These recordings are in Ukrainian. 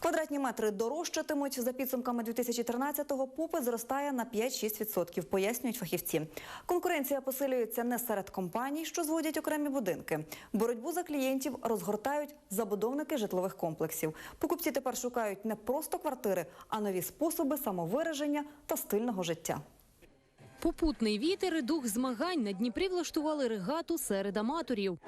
Квадратні метри дорожчатимуть за підсумками 2013-го. Попит зростає на 5-6%, пояснюють фахівці. Конкуренція посилюється не серед компаній, що зводять окремі будинки. Боротьбу за клієнтів розгортають забудовники житлових комплексів. Покупці тепер шукають не просто квартири, а нові способи самовираження та стильного життя. Попутний вітер і дух змагань на Дніпрі влаштували регату серед аматорів.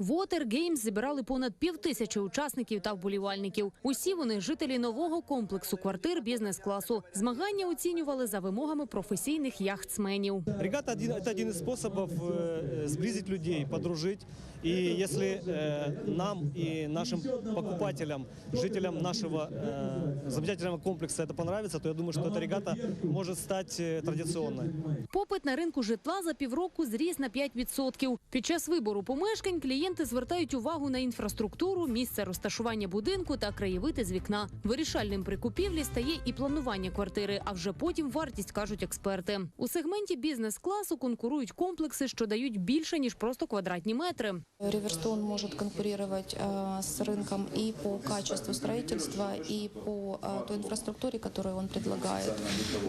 Water Games зібрали понад півтисячі учасників та вболівальників. Усі вони жителі нового комплексу квартир бізнес-класу. Змагання оцінювали за вимогами професійних яхтсменів. Регата один, это один из способов э, сблизить людей, подружить. И если э, нам и нашим покупателям, жителям нашего э, замечательного комплекса это понравится, то я думаю, что эта регата может стать э, традиционной. Попит на ринку житла за півроку зріс на 5%. Під час вибору помешкань клієнти звертають увагу на інфраструктуру, місце розташування будинку та краєвиди з вікна. Вирішальним при купівлі стає і планування квартири, а вже потім вартість, кажуть експерти. У сегменті бізнес-класу конкурують комплекси, що дають більше ніж просто квадратні метри. Риверстон может конкурировать э, с рынком и по качеству строительства, и по э, той инфраструктуре, которую он предлагает,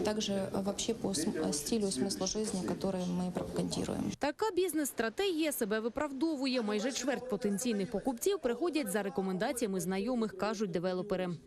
также э, вообще по см- э, стилю и смыслу жизни, который мы пропагандируем. Така бізнес-стратегія себе виправдовує. Майже чверть потенційних покупців приходять за рекомендаціями знайомих, кажуть девелопери.